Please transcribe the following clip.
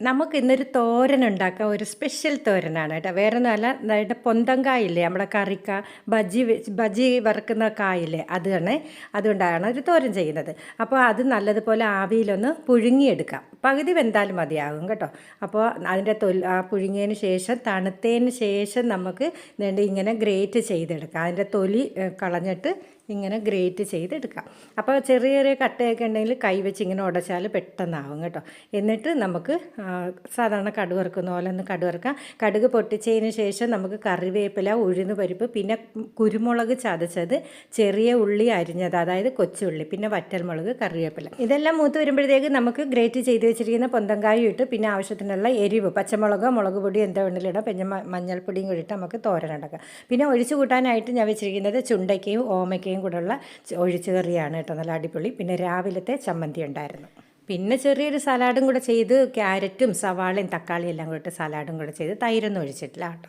നമുക്ക് ഇന്നൊരു തോരൻ ഉണ്ടാക്കാം. ഒരു സ്പെഷ്യൽ തോരനാണ് കേട്ടോ. വേറെ ഒന്നുമല്ല അതായത് പൊന്തങ്കായില്ലേ നമ്മുടെ കറിക്ക ബജി ബജി വറുക്കുന്ന കായില്ലേ അത് തന്നെ അതുകൊണ്ടാണ് ഒരു തോരൻ ചെയ്യുന്നത്. അപ്പോൾ അത് നല്ലതുപോലെ ആവിയിലൊന്ന് പുഴുങ്ങിയെടുക്കാം. പകുതി വെന്താലും മതിയാകും കേട്ടോ. അപ്പോൾ അതിന്റെ തൊൽ ആ പുഴുങ്ങിയതിന് ശേഷം തണുത്തതിന് ശേഷം നമുക്ക് ഇങ്ങനെ ഗ്രേറ്റ് ചെയ്തെടുക്കാം. അതിന്റെ തൊലി കളഞ്ഞിട്ട് ഇങ്ങനെ ഗ്രേറ്റ് ചെയ്തെടുക്കാം. അപ്പോൾ ചെറിയ ചെറിയ കട്ടയൊക്കെ ഉണ്ടെങ്കിൽ കൈ വെച്ച് ഇങ്ങനെ ഉടച്ചാൽ പെട്ടെന്നാവും കേട്ടോ. എന്നിട്ട് നമുക്ക് സാധാരണ കടുക് വറുക്കുന്ന പോലെ ഒന്ന് കടുക് വറുക്കാം. കടുക് പൊട്ടിച്ചതിന് ശേഷം നമുക്ക് കറിവേപ്പില ഉഴുന്ന് പരിപ്പ് പിന്നെ കുരുമുളക് ചതച്ചത് ചെറിയ ഉള്ളി അരിഞ്ഞത് അതായത് കൊച്ചുള്ളി പിന്നെ വറ്റൽമുളക് കറിവേപ്പില. ഇതെല്ലാം മൂത്ത് വരുമ്പോഴത്തേക്ക് നമുക്ക് ഗ്രേറ്റ് ചെയ്ത് വെച്ചിരിക്കുന്ന പൊന്തങ്കായും ഇട്ട് പിന്നെ ആവശ്യത്തിനുള്ള എരിവ് പച്ചമുളകോ മുളക് പൊടി എന്താ വേണമെങ്കിലും ഇടാം. പിന്നെ മഞ്ഞൾപ്പൊടിയും കൂടി ഇട്ട് നമുക്ക് തോരൻ ഉണ്ടാക്കാം. പിന്നെ ഒഴിച്ചു കൂട്ടാനായിട്ട് ഞാൻ വെച്ചിരിക്കുന്നത് ചുണ്ടയ്ക്കയും ഓമയ്ക്കയും കൂടെയുള്ള ച- ഒഴിച്ചു കറിയാണ് കേട്ടോ. നല്ല അടിപൊളി. പിന്നെ രാവിലത്തെ ചമ്മന്തി ഉണ്ടായിരുന്നു. പിന്നെ ചെറിയൊരു സലാഡും കൂടെ ചെയ്ത് ക്യാരറ്റും സവാളയും തക്കാളിയും എല്ലാം കൂടെ സലാഡും കൂടെ ചെയ്ത് തൈരൊന്നും ഒഴിച്ചിട്ടില്ല കേട്ടോ.